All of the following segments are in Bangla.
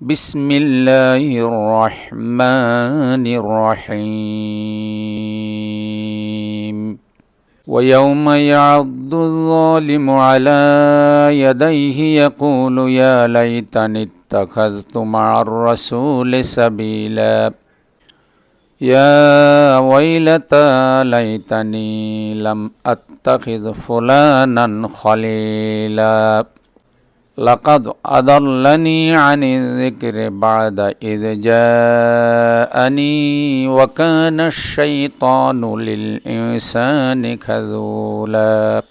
بسم الله الرحمن الرحيم. ويوم يعض الظالم على يديه يقول يا ليتني اتخذت مع الرسول سبيلا. يا ويلتى ليتني لم أتخذ فلانا خليلا. لقد أضلني عن الذكر بعد إذ جاءني وكان الشيطان للإنسان خذولا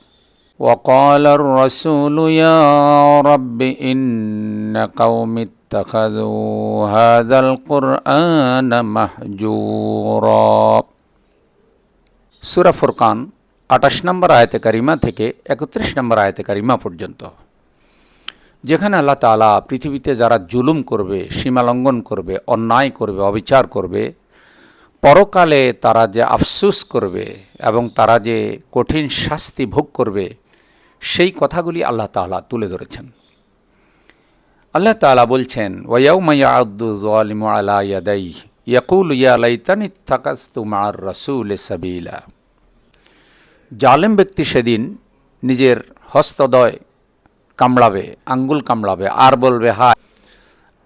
وقال الرسول يا رب إن قوم اتخذوا هذا القرآن مهجورا সুরা ফুরকান আটাশ নম্বর আয়তে কারিমা থেকে একত্রিশ নম্বর আয়তে কারিমা পর্যন্ত যেখানে আল্লাহ তালা পৃথিবীতে যারা জুলুম করবে, সীমালঙ্ঘন করবে, অন্যায় করবে, অবিচার করবে, পরকালে তারা যে আফসুস করবে এবং তারা যে কঠিন শাস্তি ভোগ করবে, সেই কথাগুলি আল্লাহ তালা তুলে ধরেছেন। আল্লাহ তালা বলছেন ওয়াউ মাইয়া আব্দুলিম আলা ইয়াদাই ইয়াকুল ইয়া লাইতানি থাকাস্তু মার রসুল সাবিলা। জালেম ব্যক্তি সেদিন নিজের হস্তদয় কামড়াবে, আঙ্গুল কামড়াবে, আর বলবে হা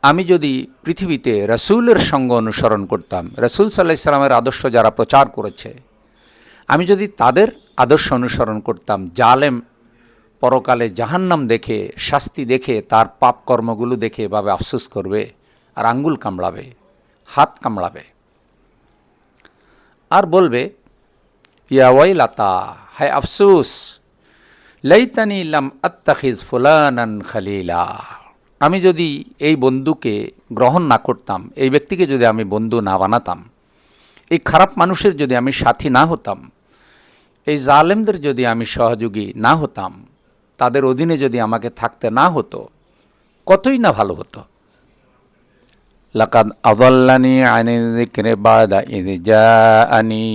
আমি যদি পৃথিবীতে রসুলের সঙ্গ অনুসরণ করতাম, রসুল সাল্লাহ ইসলামের আদর্শ যারা প্রচার করেছে, আমি যদি তাদের আদর্শ অনুসরণ করতাম, জালেম পরকালে জাহান্নাম দেখে, শাস্তি দেখে, তার পাপ কর্মগুলো দেখে এভাবে আফসোস করবে, আর আঙ্গুল কামড়াবে, হাত কামড়াবে। আর বলবে, ইয়া ওয়াইলাতা, হায় আফসুস! লাইতানি ইলাম আত্তাখিজ ফুলানান খালিলা। আমি যদি এই বন্ধুকে গ্রহণ না করতাম, এই ব্যক্তিকে যদি আমি বন্ধু না বানাতাম, এই খারাপ মানুষের যদি আমি সাথী না হতাম, এই জালেমদের যদি আমি সহযোগী না হতাম, তাদের অধীনে যদি আমাকে থাকতে না হতো, কতই না ভালো হতো। লাকাদ আদাল্লানি আনি বাদা ইদ জাআনি।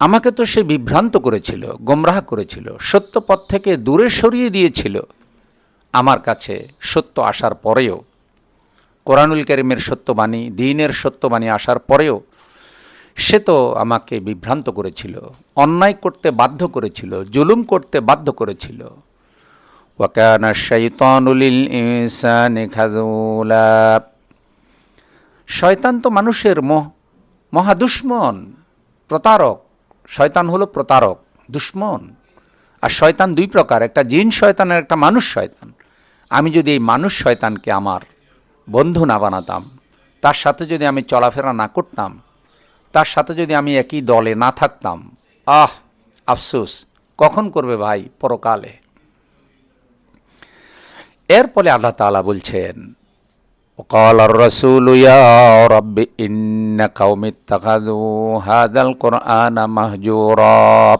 আমাকে তো সে বিভ্রান্ত করেছিল, গোমরাহ করেছিল, সত্য পথ থেকে দূরে সরিয়ে দিয়েছিল। আমার কাছে সত্য আসার পরেও, কোরআনুল করিমের সত্যবাণী, দিনের সত্যবাণী আসার পরেও, সে তো আমাকে বিভ্রান্ত করেছিল, অন্যায় করতে বাধ্য করেছিল, জুলুম করতে বাধ্য করেছিল। ওয়াকানা শয়তান তো মানুষের মহ, মহাদুশ্মন, প্রতারক শয়তান হলো প্রতারক, দুশ্মন। আর শয়তান দুই প্রকার, একটা জিন শয়তান আর একটা মানুষ শয়তান। আমি যদি এই মানুষ শয়তানকে আমার বন্ধু না বানাতাম, তার সাথে যদি আমি চলাফেরা না করতাম, তার সাথে যদি আমি একই দলে না থাকতাম, আহ, আফসোস, কখন করবে ভাই পরকালে? এরপরে আল্লাহ তালা বলছেন وقال الرسول يا رب إن قوم اتخذوا هذا القرآن مهجورا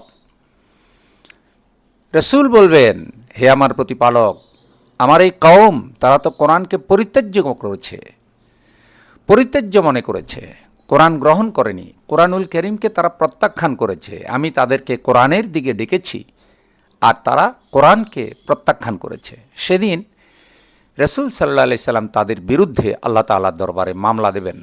রসুল বলবেন হে আমার প্রতিপালক আমার এই কওম তারা তো কোরআনকে পরিত্যাজ্য করেছে পরিত্যাজ্য মনে করেছে কোরআন গ্রহণ করেনি কোরআনুল করিমকে তারা প্রত্যাখ্যান করেছে আমি তাদেরকে কোরআনের দিকে ডেকেছি আর তারা কোরআনকে প্রত্যাখ্যান করেছে সেদিন রসুল সাল্লা সাল্লাম তাদের বিরুদ্ধে আল্লাহ তাল্লাহ দরবারে মামলা দেবেন।